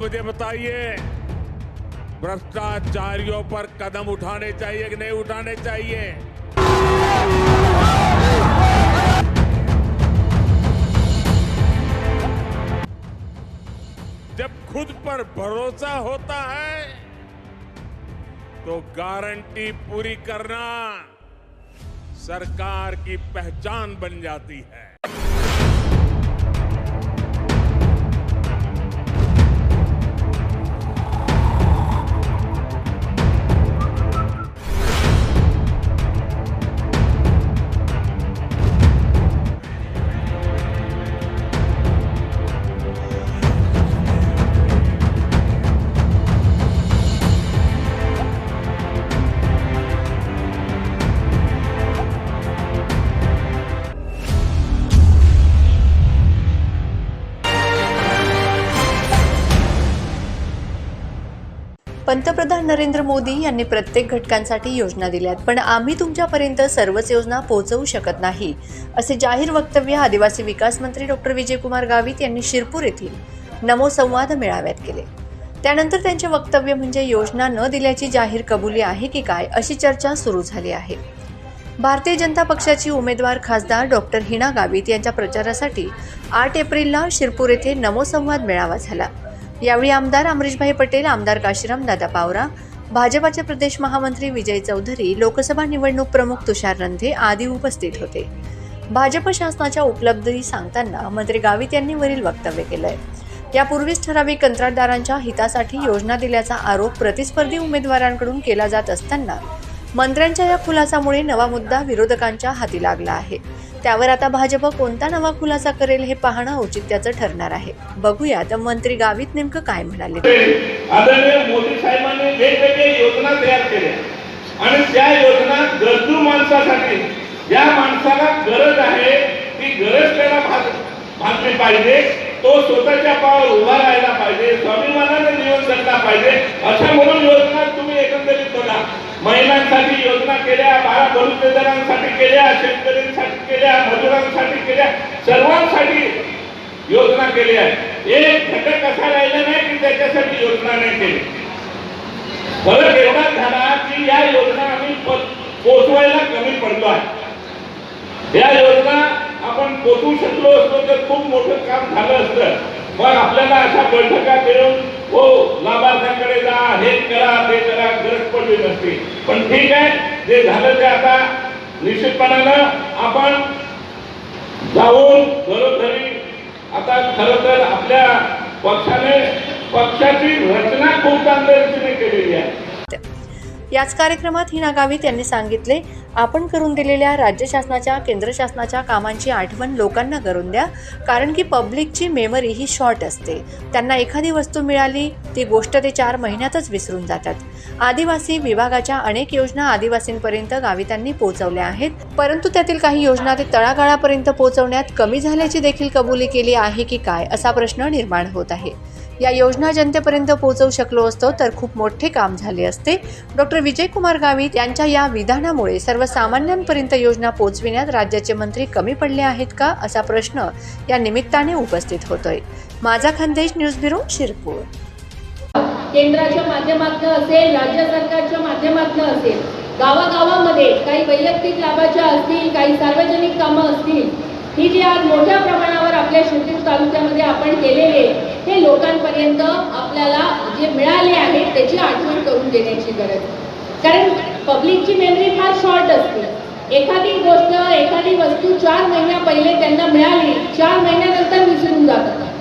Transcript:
मुझे बताइए, भ्रष्टाचारियों पर कदम उठाने चाहिए कि नहीं उठाने चाहिए? जब खुद पर भरोसा होता है तो गारंटी पूरी करना सरकार की पहचान बन जाती है। पंतप्रधान नरेंद्र मोदी यांनी प्रत्येक घटकांसाठी योजना दिल्यात पण आम्ही तुमच्यापर्यंत सर्वच योजना पोहोचवू शकत नाही असे जाहीर वक्तव्य आदिवासी विकास मंत्री डॉक्टर विजयकुमार गावित यांनी शिरपूर येथील नमो संवाद मेळाव्यात केले. त्यानंतर त्यांचे वक्तव्य म्हणजे योजना न दिल्याची जाहीर कबुली आहे की काय अशी चर्चा सुरू झाली आहे. भारतीय जनता पक्षाची उमेदवार खासदार डॉक्टर हिना गावित यांच्या प्रचारासाठी आठ एप्रिलला शिरपूर येथे नमो संवाद मेळावा झाला. यावेळी आमदार अमरीशभाई पटेल आमदार काशीराम दादा पावरा भाजपाचे प्रदेश महामंत्री विजय चौधरी लोकसभा निवडणूक प्रमुख तुषार रंधे आदी उपस्थित होते. भाजप शासनाच्या उपलब्धी सांगताना मंत्री गावित यांनी वरील वक्तव्य केलंय. यापूर्वीच ठराविक कंत्राटदारांच्या हितासाठी योजना दिल्याचा आरोप प्रतिस्पर्धी उमेदवारांकडून केला जात असताना मंत्र्यांच्या या खुलासामुळे नवा मुद्दा विरोधकांच्या हाती लागला आहे. त्यावर आता भाजप कोणता नवा खुलासा करेल हे पाहणं औचित्याचं ठरणार आहे. बघूयात मंत्री गावित नेमकं काय म्हणाले. आदरणीय मोदी साहेबांनी वेगवेगळ्या योजना तयार केल्या. आणि त्या योजना गरजू माणसासाठी ज्या माणसाला गरज आहे ती गरज त्याला भागली पाहिजे. तो स्वतःच्या पावर उभा राहायला पाहिजे स्वाभिमानाने जीवन जगला पाहिजे. अशा म्हणून योजना तुम्ही एकंदरीत बघा. महिलांसाठी योजना केल्या बारा बलुतेदारांसाठी केल्या शेतकरी केल्या मजुरांसाठी केल्या सर्वांसाठी योजना केली आहे. एक घटक असा राहिला नाही की त्याच्यासाठी योजना नाही केली. फरक एवढाच झाला की या योजना आम्ही पोचवायला कमी पडलो आहे. या योजना आपण पोचवू शकलो असतो तर खूप मोठं काम झालं असतं. मग आपल्याला अशा बैठका घेऊन हो लाभार्थ्यांकडे जा हे करा ते करा गरज पडली नसते. पण ठीक आहे जे झालं ते आता निश्चितपणानं आपण जाऊन घरोघरी आता खर तर आपल्या पक्षाने पक्षाची रचना खूप चांगल्या रीतीने केलेली आहे. याच कार्यक्रमात हिना गावित यांनी सांगितले आपण करून दिलेल्या राज्य शासनाच्या केंद्र शासनाच्या कामांची आठवण लोकांना करून द्या. कारण की पब्लिकची मेमरी ही शॉर्ट असते. त्यांना एखादी वस्तू मिळाली ती गोष्ट ते चार महिन्यातच विसरून जातात. आदिवासी विभागाच्या अनेक योजना आदिवासींपर्यंत गावितांनी पोहोचवल्या आहेत. परंतु त्यातील काही योजना ते तळागाळापर्यंत पोहोचवण्यात कमी झाल्याची देखील कबुली केली आहे की काय असा प्रश्न निर्माण होत आहे. या योजना जनतेपर्यंत पोहोचवू शकलो असतो तर खूप मोठे काम झाले असते. डॉक्टर विजयकुमार गावित यांच्या या विधानामुळे सर्व सर्वसामान्यांपर्यंत योजना पोहोचविण्यात राज्याचे मंत्री कमी पडले आहेत का असा प्रश्न या निमित्ताने उपस्थित होतोय माझा खानदेश न्यूज ब्युरो शिरपूर केंद्राच्या माध्यमातून असेल राज्य सरकारच्या माध्यमातून असेल गावागावामध्ये काही वैयक्तिक लाभाच्या असतील काही सार्वजनिक कामं असतील ही जी आज मोठ्या प्रमाणावर आपल्या शिरपूर तालुक्यामध्ये आपण केलेले हे लोकांपर्यंत आपल्याला जे मिळाले आहे त्याची आठवण करून देण्याची गरज आहे. कारण पब्लिकची मेमरी फार शॉर्ट असते. एखादी गोष्ट एखादी वस्तू चार महिन्या पहिले त्यांना मिळाली चार महिन्यानंतर विसरून जातात.